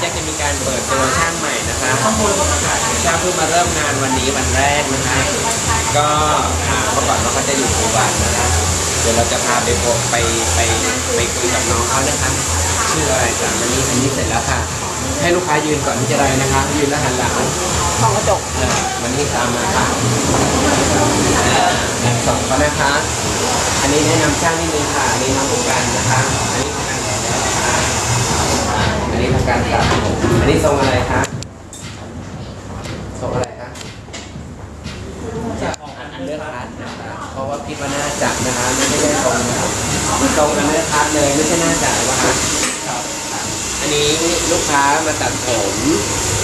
พี่แจ็คจะมีการเปิดตัวช่างใหม่นะคะช่างเพิ่งมาเริ่มงานวันนี้วันแรกนะคะ ก็อ่าเมื่อก่อนเราก็จะอยู่ทุกวันนะคะเดี๋ยวเราจะพาไปพบไปไปไปคุยกับน้องเขานะคะชื่ออะไรจ้ะมันนี่อันนี้เสร็จแล้วค่ะ ให้ลูกค้ายืนก่อนที่จะได้นะคะ ยืนแล้วหันหลังของกระจกเออมันนี่ตามมาค่ะหนึ่งสองก็นะคะ อันนี้แนะนำช่างนิดนึงค่ะอันนี้น้องผู้การนะคะ อันนี้ผู้การแล้วนะคะอันนี้ผู้การตัดผมอันนี้ท รงอะไรคะทรงอะไรคะจะออกอันเลือกคัดนะคะเพราะว่าคิดว่าน่าจัดนะคะไม่ได้ทรงนะครับทรงอันเลือกคัดเลยไม่ใช่น่าจัดวะคะอันนี้ลูกค้ามาตัดผม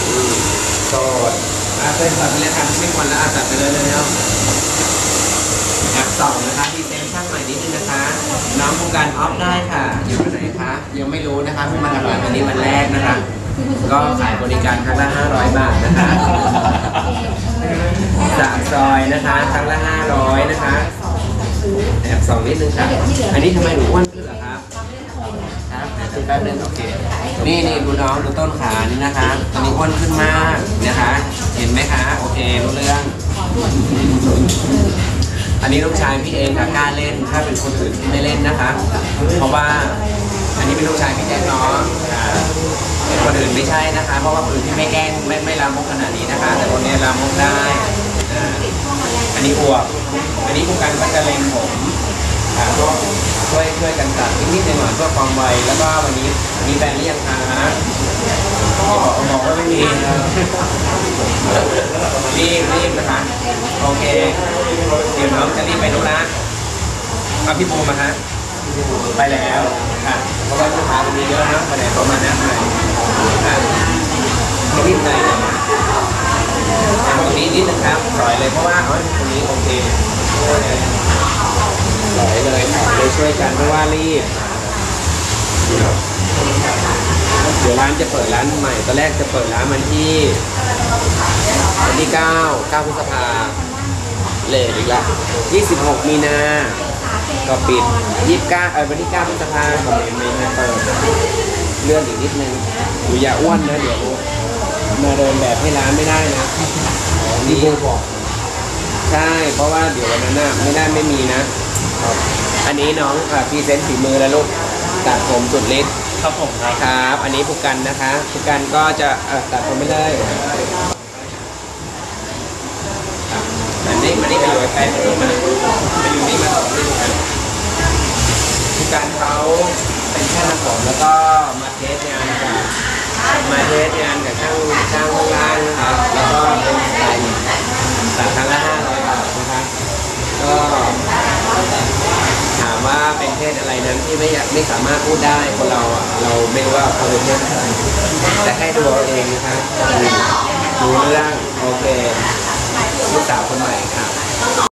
อืมโสดอาเป็นตัดไปเลยค่ะไม่ควรแล้วอาตัดไปเลยเลยแล้วแอปสองนะคะที่เซ็นช่างใหม่นิดนึงนะคะ น้องผู้การออฟได้ค่ะ อยู่ที่ไหนคะ ยังไม่รู้นะคะเพิ่งมาทำงานวันนี้วันแรกนะคะ ก็ขายบริการครั้งละ 500 บาทนะคะสามซอยนะคะครั้งละ 500 นะคะแอบสองนิดนึงค่ะอันนี้ทำไมหนูอ้วนขึ้นเหรอครับครับเดี๋ยวแป๊บนึงโอเคนี่นี่ดูน้องดูต้นขานี่นะคะตอนนี้อ้วนขึ้นมากนะคะ เห็นไหมคะ โอเครู้เรื่องอันนี้ลูกชายพี่เองค่ะกล้าเล่นถ้าเป็นคนอื่นที่ไม่เล่นนะคะ เพราะว่า อันนี้เป็นลูกชายพี่แจ็คเนาะอ่าคนอื่นไม่ใช่นะคะ เพราะว่าคนอื่นที่ไม่แกล้งไม่ไม่ลามกขนาดนี้นะคะ แต่คนนี้ลามกได้อ่าอันนี้อวบอันนี้ผู้การก็จะเล็งผมอ่าก็ช่วยช่วยกันตัดนิดๆหน่อยๆเพื่อความไวแล้วก็วันนี้มีแฟนหรือยังคะบอกบอกว่าไม่มีรีบรีบนะคะโอเคเดี๋ยวน้องจะรีบไปนุระเอาพี่บูมมาฮะ ไปแล้วค่ะเพราะว่าลูกค้าวันนี้เยอะนะประเด็นประมาณนั้นเลยค่ะรีบเลยนะตรงนี้นิดนึงครับปล่อยเลยเพราะว่าเอ้ยตรงนี้โอเคปล่อยเลยค่ะเลยช่วยกันเพราะว่ารีบเดี๋ยวร้านจะเปิดร้านใหม่ตอนแรกจะเปิดร้านวันที่วันที่ 9 9พฤษภาเลทอีกละ26 มีนา ก็ปิด29เออวันที่9พฤษภาก็ไม่ไม่ไม่เปิดเลื่อนอีกนิดนึงอยู่อย่าอ้วนนะเดี๋ยวมาเดินแบบให้ร้านไม่ได้นะนี่บอกใช่ เพราะว่าเดี๋ยววันนั้นน่ะไม่ได้ไม่มีนะ อันนี้น้องค่ะพรีเซนต์ฝีมือแล้วลูกตัดผมสุดฤทธิ์ครับผมครับครับอันนี้ผู้กันนะคะผู้กันก็จะเอ่อตัดผมไม่ได้อันนี้มันนี่ไปอยู่ใกล้ๆมาดูมาไปอยู่นี่มา สองนี่กันเขาเป็นช่างผมแล้วก็มาเทสงานกับมาเทสงานกับช่างช่างข้างล่างนะครับแล้วก็เป็นสไตล์ตัดครั้งละห้าร้อยบาทนะคะก็ถามว่าเป็นเพศอะไรนั้นที่ไม่อยากไม่สามารถพูดได้คนเราอะเราไม่รู้ว่าเขาเป็นเพศอะไรแต่ให้ดูเอาเองนะคะดูเรื่องโอเคลูกสาวคนใหม่ครับ